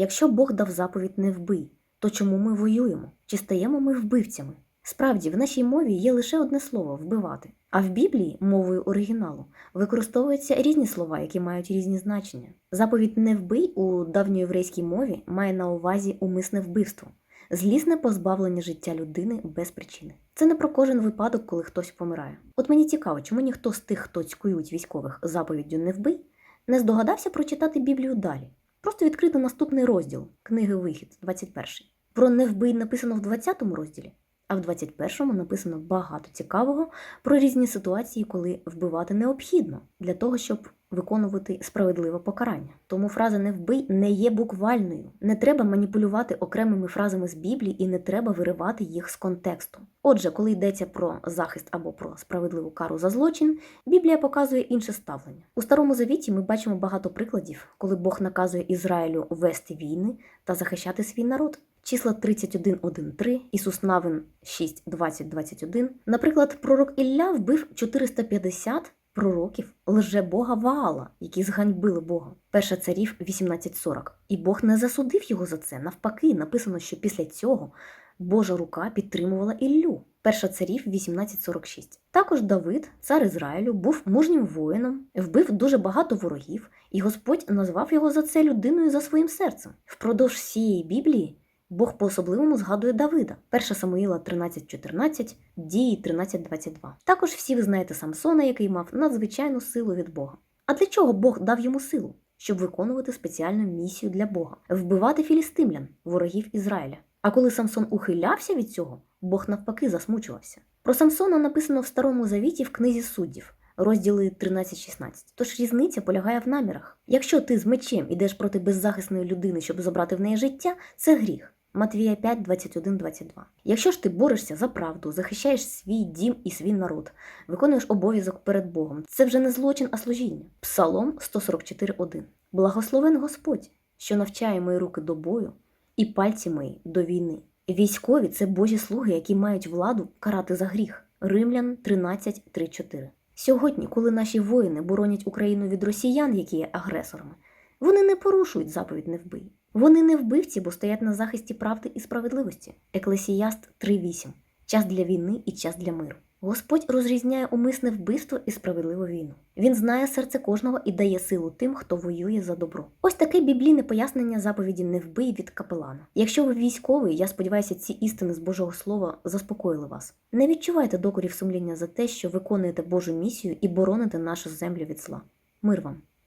Якщо Бог дав заповідь не вбий, то чому ми воюємо? Чи стаємо ми вбивцями? Справді, в нашій мові є лише одне слово вбивати. А в Біблії, мовою оригіналу, використовуються різні слова, які мають різні значення. Заповідь не вбий у давньоєврейській мові має на увазі умисне вбивство, злісне позбавлення життя людини без причини. Це не про кожен випадок, коли хтось помирає. От мені цікаво, чому ніхто з тих, хто цькують військових заповіддю не вбий, не здогадався прочитати Біблію далі. Просто відкрити наступний розділ книги Вихід, 21. Про не вбий написано в 20 розділі, а в 21-му написано багато цікавого про різні ситуації, коли вбивати необхідно для того, щоб виконувати справедливе покарання. Тому фраза не вбий не є буквальною. Не треба маніпулювати окремими фразами з Біблії і не треба виривати їх з контексту. Отже, коли йдеться про захист або про справедливу кару за злочин, Біблія показує інше ставлення. У Старому Завіті ми бачимо багато прикладів, коли Бог наказує Ізраїлю вести війни та захищати свій народ. Числа 31.1.3, Ісус Навин 6.20.21. Наприклад, пророк Ілля вбив 450 пророків лже-бога Ваала, які зганьбили Бога. Перша царів 18.40. І Бог не засудив його за це. Навпаки, написано, що після цього Божа рука підтримувала Іллю. Перша царів 18.46. Також Давид, цар Ізраїлю, був мужнім воїном, вбив дуже багато ворогів, і Господь назвав його за це людиною за своїм серцем. Впродовж всієї Біблії Бог по-особливому згадує Давида. 1 Самуїла 13.14, Дії 13.22. Також всі ви знаєте Самсона, який мав надзвичайну силу від Бога. А для чого Бог дав йому силу? Щоб виконувати спеціальну місію для Бога вбивати філістимлян, ворогів Ізраїля. А коли Самсон ухилявся від цього, Бог навпаки засмучувався. Про Самсона написано в Старому Завіті в книзі суддів, розділи 13-16. Тож різниця полягає в намірах. Якщо ти з мечем ідеш проти беззахисної людини, щоб забрати в неї життя, це гріх. Матвія 5, 21, 22. Якщо ж ти борешся за правду, захищаєш свій дім і свій народ, виконуєш обов'язок перед Богом, це вже не злочин, а служіння. Псалом 144.1. Благословен Господь, що навчає мої руки до бою, і пальці мої до війни. Військові це Божі слуги, які мають владу карати за гріх. Римлян 13.3.4. Сьогодні, коли наші воїни боронять Україну від росіян, які є агресорами, вони не порушують заповідь не вбий. Вони не вбивці, бо стоять на захисті правди і справедливості. Еклесіяст 3.8. Час для війни і час для миру. Господь розрізняє умисне вбивство і справедливу війну. Він знає серце кожного і дає силу тим, хто воює за добро. Ось таке біблійне пояснення заповіді не вбий від капелана. Якщо ви військовий, я сподіваюся, ці істини з Божого Слова заспокоїли вас. Не відчувайте докорів сумління за те, що виконуєте Божу місію і бороните нашу землю від зла. Мир вам!